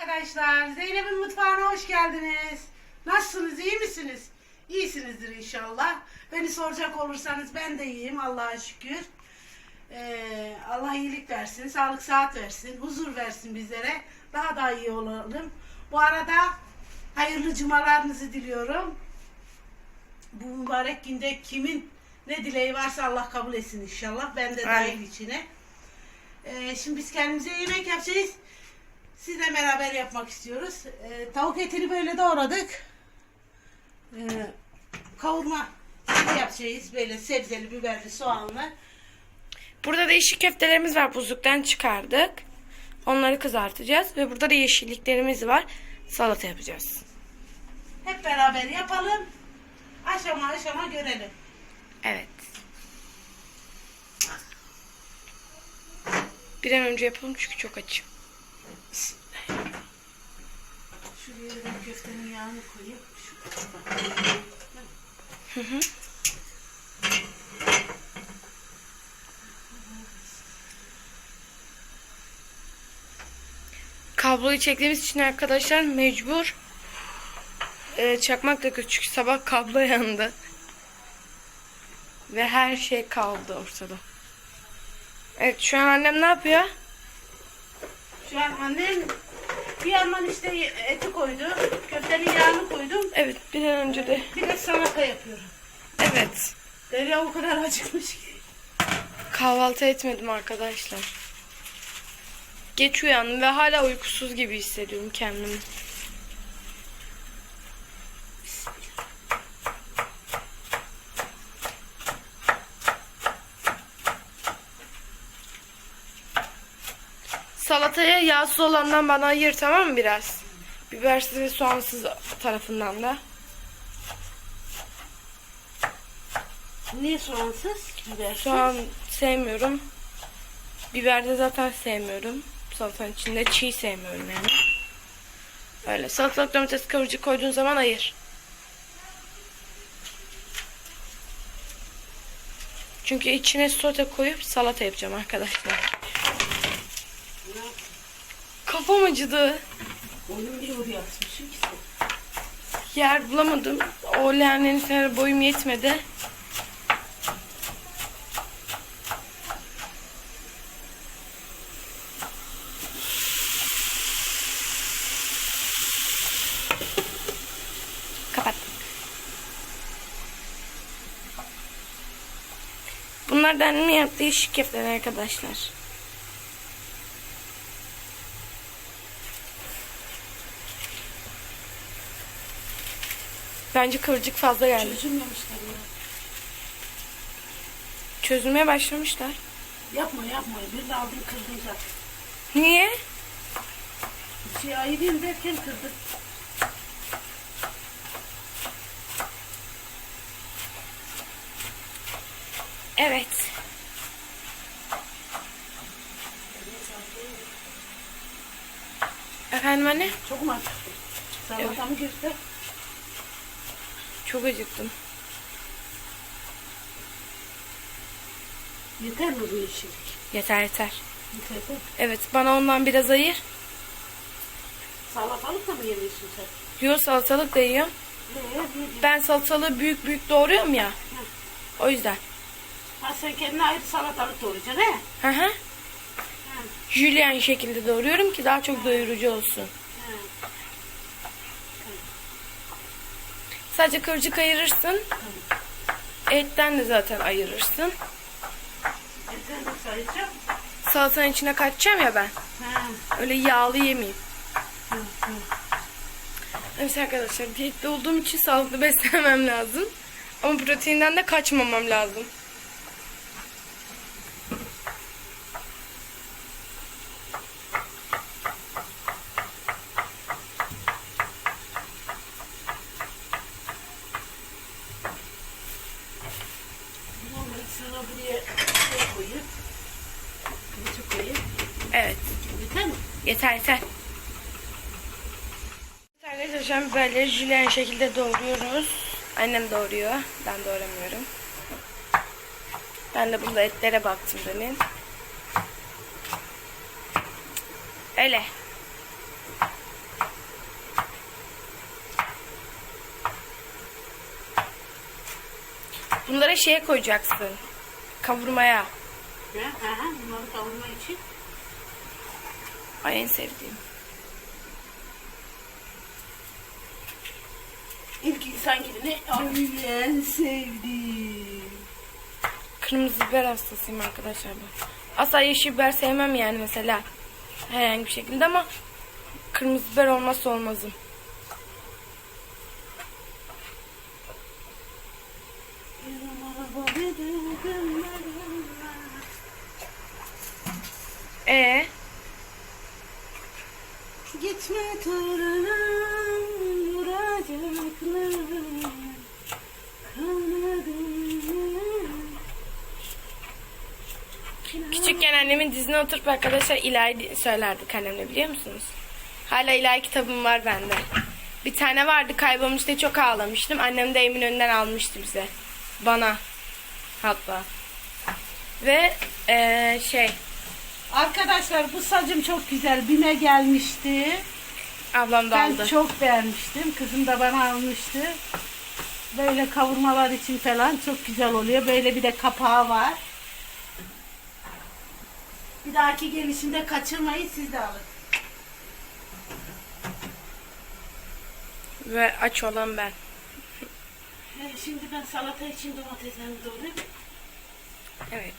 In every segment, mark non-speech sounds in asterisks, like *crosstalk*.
Arkadaşlar Zeynep'in mutfağına hoş geldiniz. Nasılsınız iyi misiniz? İyisinizdir inşallah. Beni soracak olursanız ben de iyiyim Allah'a şükür. Ee, Allah iyilik versin, sağlık saat versin, huzur versin bizlere. Daha da iyi olalım. Bu arada hayırlı cumalarınızı diliyorum. Bu mübarek günde kimin ne dileği varsa Allah kabul etsin inşallah. Ben de dahil içine. Ee, şimdi biz kendimize yemek yapacağız. Sizle beraber yapmak istiyoruz. Ee, tavuk etini böyle doğradık. Ee, kavurma yapacağız. Böyle sebzeli, biberli, soğanlı. Burada da yeşil köftelerimiz var. Buzluktan çıkardık. Onları kızartacağız. Ve burada da yeşilliklerimiz var. Salata yapacağız. Hep beraber yapalım. Aşama aşama görelim. Evet. Bir an önce yapalım çünkü çok açım. Ben köftenin yağını koyayım. Şu Kabloyu çektiğimiz için arkadaşlar mecbur e, çakmak takıyoruz çünkü sabah kablo yandı. Ve her şey kaldı ortada. Evet şu an annem ne yapıyor? Şu an annem bir yandan işte eti koydu. Köftenin yağını koydum. Evet bir an önce de. Bir de salata yapıyorum. Evet. Derya o kadar acıkmış ki. Kahvaltı etmedim arkadaşlar. Geç uyandım ve hala uykusuz gibi hissediyorum kendimi. Salataya yağsız olandan bana ayır tamam mı biraz? Bibersiz ve soğansız tarafından da. Niye soğansız? Bibersiz. Soğan sevmiyorum. Biber de zaten sevmiyorum. Salatanın içinde çiğ sevmiyorum yani. Öyle salatalık domates kavurucu koyduğun zaman ayır. Çünkü içine sote koyup salata yapacağım arkadaşlar. Kafam acıdı. Onun bir oraya atmışım ki sen. Yer bulamadım. O leğenin üzerine boyum yetmedi. Bunlardan mı yaptığı köfteler arkadaşlar. Bence kıvırcık fazla geldi. Çözülmemişler ya. Çözülmeye başlamışlar. Yapma yapma. Bir de aldım kırdım zaten. Niye? Bir şey ayırayım derken kırdım. Evet. Efendim anne? Çok mu acıktın? Salatamı göster. Çok acıktım. Yeter mi bu yeşillik? Yeter yeter. Yeter. Evet bana ondan biraz ayır. Salatalık da mı yemiyorsun sen? Yo salatalık da yiyorum. Ne? Ben salatalığı büyük büyük doğruyorum ya. O yüzden. Ha sen kendine ayrı salatalık doğrayacaksın he? Hı hı. Julian şekilde doğruyorum ki daha çok doyurucu olsun. Sadece kıvırcık ayırırsın. Etten de zaten ayırırsın. Yeter de sayacağım. Salatanın içine kaçacağım ya ben. Ha. Öyle yağlı yemeyeyim. Hı, hı. Evet arkadaşlar diyette olduğum için sağlıklı *laughs* beslenmem lazım. Ama proteinden de kaçmamam lazım. yeter yeter. Arkadaşlar şu an biberleri jülyen şekilde doğruyoruz. Annem doğruyor. Ben doğramıyorum. Ben de bunda etlere baktım demin. Öyle. Bunlara şeye koyacaksın. Kavurmaya. Ya, aha, bunları kavurma için Ay en sevdiğim. İlk insan gibi ne? Ay en sevdiğim. Kırmızı biber hastasıyım arkadaşlar ben. Asla yeşil biber sevmem yani mesela. Herhangi bir şekilde ama kırmızı biber olmazsa olmazım. E Gitme torunum vuracaklar. Küçükken annemin dizine oturup arkadaşlar ilahi söylerdik annemle biliyor musunuz? Hala ilahi kitabım var bende. Bir tane vardı kaybolmuş diye çok ağlamıştım. Annem de emin önünden almıştı bize. Bana. Hatta. Ve eee, şey Arkadaşlar bu sacım çok güzel. Bime gelmişti. Ablam da Ben aldı. çok beğenmiştim. Kızım da bana almıştı. Böyle kavurmalar için falan çok güzel oluyor. Böyle bir de kapağı var. Bir dahaki gelişinde kaçırmayın siz de alın. Ve aç olan ben. Şimdi ben salata için domateslerimi doğrayayım. Evet.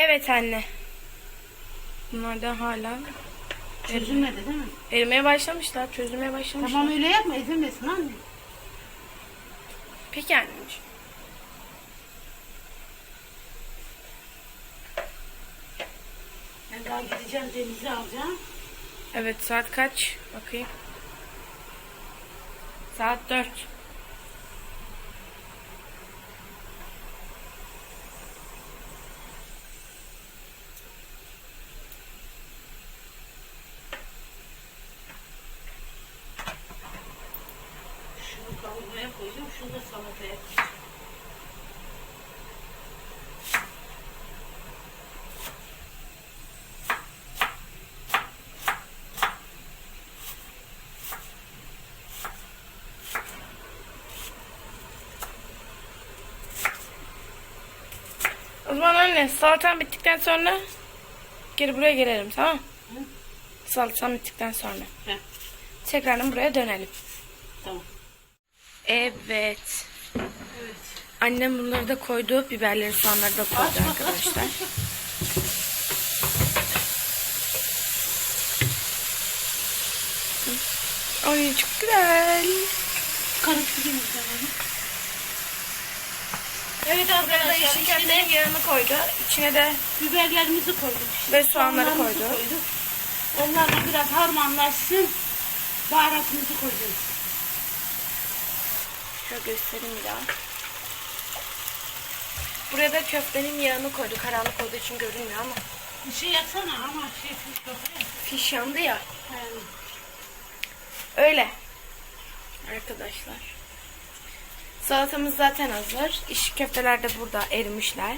Evet anne. Bunlar da hala Çözülmedi değil mi? erimeye başlamışlar, çözülmeye başlamışlar. Tamam öyle yapma ezilmesin anne. Peki anneciğim. Ben daha gideceğim denize alacağım. Evet saat kaç? Bakayım. Saat 4. Şunu kavurmaya koyacağım. Şunu da salataya koyacağım. O zaman anne salatan bittikten sonra geri buraya gelelim tamam? Hı? Salatan bittikten sonra. Heh, Tekrardan buraya dönelim. tamam. Evet. Evet. Annem bunları da koydu. Biberleri soğanları da koydu arkadaşlar. Ay çok güzel. Karıştırayım sana. Evet arkadaşlar içine köftenin yağını koydu. İçine de biberlerimizi koyduk. işte. Ve soğanları koydu. koyduk. Onlar da biraz harmanlaşsın. Baharatımızı koyacağız. şöyle göstereyim bir daha. Buraya da köftenin yağını koydu. Karanlık olduğu için görünmüyor ama. Bir şey yapsana ama şey fiş kafaya. Fiş yandı ya. Yani Öyle. Arkadaşlar. Salatamız zaten hazır. İş köfteler de burada erimişler.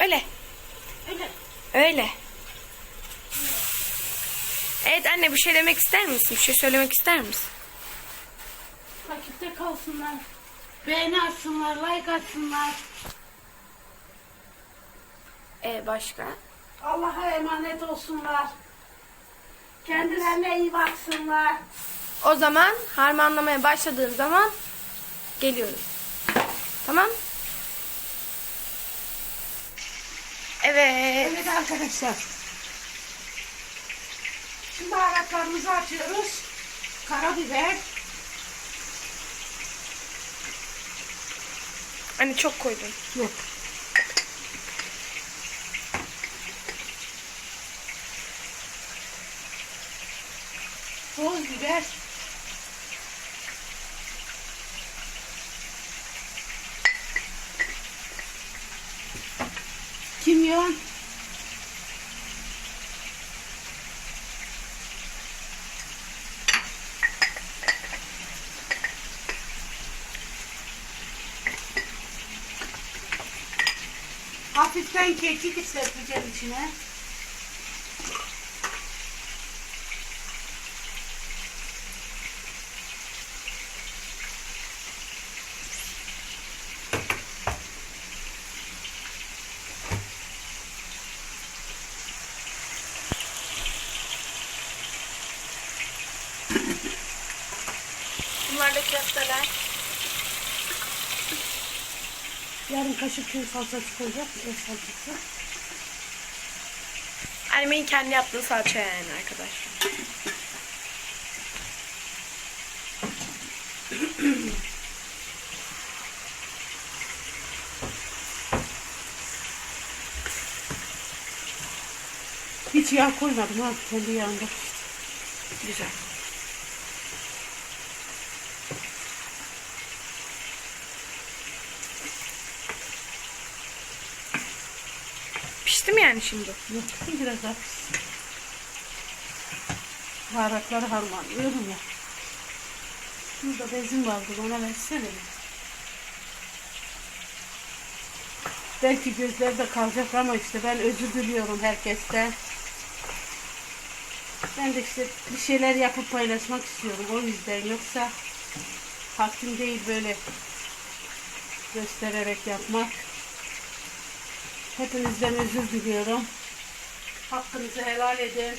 Öyle. öyle. Öyle. Evet anne bir şey demek ister misin? Bir şey söylemek ister misin? Takipte kalsınlar. Beğeni atsınlar, like atsınlar. Ee başka? Allah'a emanet olsunlar. Kendilerine iyi baksınlar. O zaman harmanlamaya başladığım zaman geliyorum. Tamam? Evet. Evet arkadaşlar. Şimdi baharatlarımızı açıyoruz. Karabiber, Anne çok koydun. Yok. Toz biber. devam. Hafiften kekik serpeceğim içine. Köfteler. Yarım kaşık köy salçası koyacağım. Ev salçası. Annemin kendi yaptığı salça yani arkadaşlar. Hiç yağ koymadım ha. Kendi yağında. Güzel. Pişti mi yani şimdi? Yok biraz daha. Baharatları harmanlıyorum ya. Burada bezim vardı ona versene. Belki gözlerde kalacak ama işte ben özür diliyorum herkesten. Ben de işte bir şeyler yapıp paylaşmak istiyorum o yüzden yoksa hakkım değil böyle göstererek yapmak. Hepinizden özür diliyorum. Hakkınızı helal edin.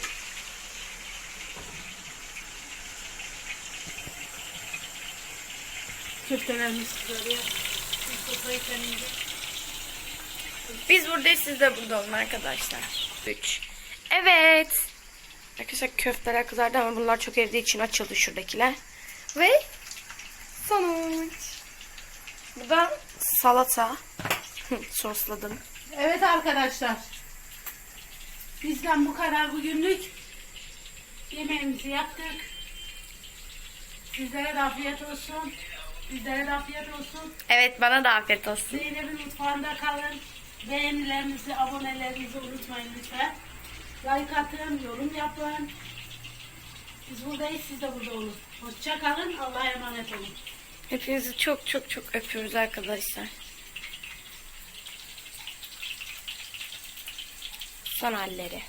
Köftelerimiz temizle. Biz buradayız siz de burada olun arkadaşlar. 3. Evet. Arkadaşlar köfteler kızardı ama bunlar çok evde için açıldı şuradakiler. Ve sonuç. Bu da salata. *laughs* Sosladım. Evet arkadaşlar. Bizden bu kadar bugünlük. Yemeğimizi yaptık. Sizlere de afiyet olsun. Bizlere de afiyet olsun. Evet bana da afiyet olsun. Zeynep'in mutfağında kalın. Beğenilerinizi, abonelerinizi unutmayın lütfen. Like atın, yorum yapın. Biz buradayız, siz de burada olun. Hoşça kalın, Allah'a emanet olun. Hepinizi çok çok çok öpüyoruz arkadaşlar. Son halleri.